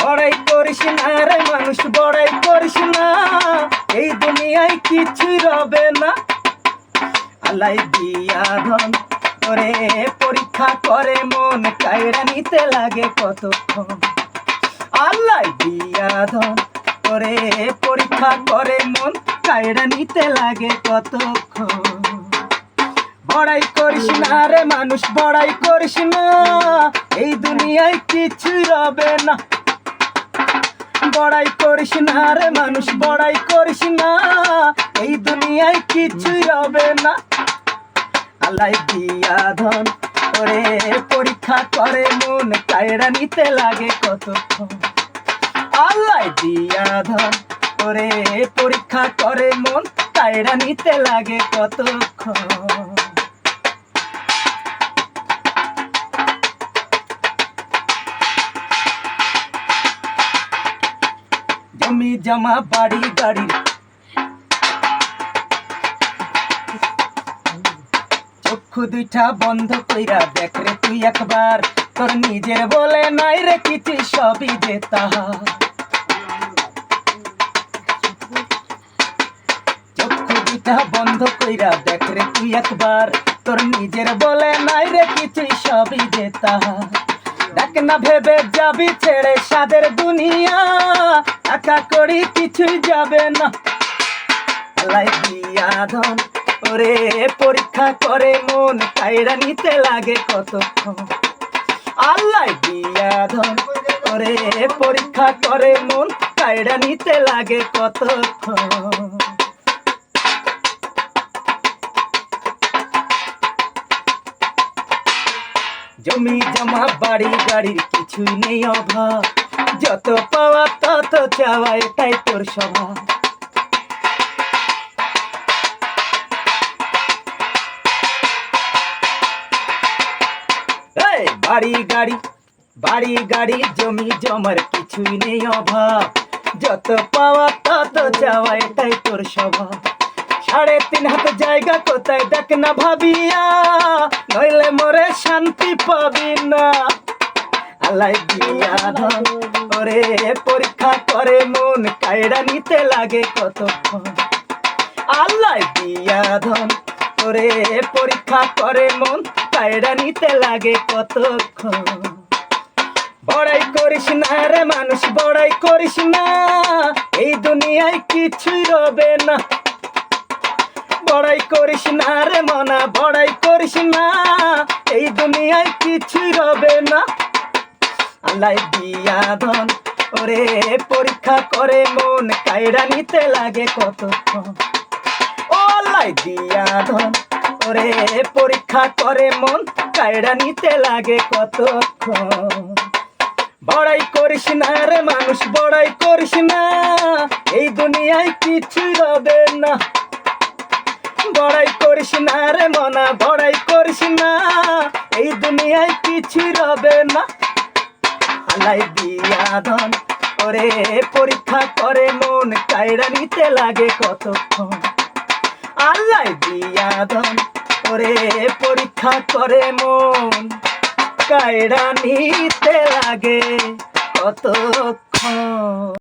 বড়াই করিস না রে মানুষ, বড়াই করিস না। এই দুনিয়ায় কিছুই রবে না। আল্লাহ দিয়া ধন করে পরীক্ষা করে, মন কায়রা নিতে লাগে কতক্ষণ। আল্লাহ দিয়া ধন করে পরীক্ষা করে, মন কায়রা নিতে লাগে কতক্ষণ। বড়াই করিস না রে মানুষ, বড়াই করিস না। এই দুনিয়ায় কিছু রবে না। বড়াই করিস না রে মানুষ, বড়াই করিস না। এই দুনিয়ায় কিছুই হবে না। আল্লাহ দিয়া ধন, ওরে পরীক্ষা করে মন, কায়রা নিতে লাগে কতক্ষণ। আল্লাহ দিয়া ধন, ওরে পরীক্ষা করে মন, কায়রা নিতে লাগে কতক্ষণ। জমি জমা বাড়ি গাড়ি চক্ষু দুইটা বন্ধ কইরা দেখ রে তুই একবার। তোর নিজের বলে নাই রে কিছু সবই যে তাহার চক্ষু দুইটা বন্ধ কইরা দেখ রে তুই একবার। তোর নিজের বলে নাই রে কিছু সবই যে তাহা। দেখ না ভেবে যাবি ছেড়ে সাদের দুনিয়া। টাকা করি কিছুই যাবে না। ধন, ওরে পরীক্ষা করে মন কায়রা নিতে লাগে কতক্ষণ? আল্লাহ দিয়া ধন, ওরে পরীক্ষা করে মন কায়রা নিতে লাগে কতক্ষণ? জমি জমা, বাড়ি গাড়ির কিছুই নেই অভাব। যত পাওয়া তত চাওয়া এটাই তোর এই, বাড়ি গাড়ি বাড়ি গাড়ি জমি জমার কিছুই নেই অভাব। যত পাওয়া তত চাওয়া এটাই তোর স্বভাব সাড়ে তিন হাত জায়গা কোথায় দেখ না ভাবিয়া নইলে মরে শান্তি পাবি না। আল্লাহ দিয়া ধন, ওরে পরীক্ষা করে মন কায়রা নিতে লাগে কতক্ষণ? আল্লাহ দিয়া ধন, ওরে পরীক্ষা করে মন কায়রা নিতে লাগে কতক্ষণ? বড়াই করিস না রে মানুষ, বড়াই করিস না, এই দুনিয়ায় কিছুই রবে না। বড়াই করিস না রে মনা, বড়াই করিস না, এই দুনিয়ায় কিছুই রবে না। আল্লাহ দিয়া ধন। ওরে, পরীক্ষা করে মন কায়রা নিতে লাগে কতক্ষণ? ও আল্লাহ, দিয়া ধন। ওরে, পরীক্ষা করে মন কায়রা নিতে লাগে কতক্ষণ? বড়াই করিস না রে মানুষ, বড়াই করিস না। এই দুনিয়ায় কিছু রবে না। বড়াই করিস না রে মনা, বড়াই করিস না। এই দুনিয়ায় কিছু রবে না। আল্লাহ দিয়া ধন। ওরে, পরীক্ষা করে মন, কায়রা নিতে লাগে কতক্ষণ? আল্লাহ দিয়া ধন। ওরে, পরীক্ষা করে মন, কায়রা নিতে লাগে কতক্ষণ?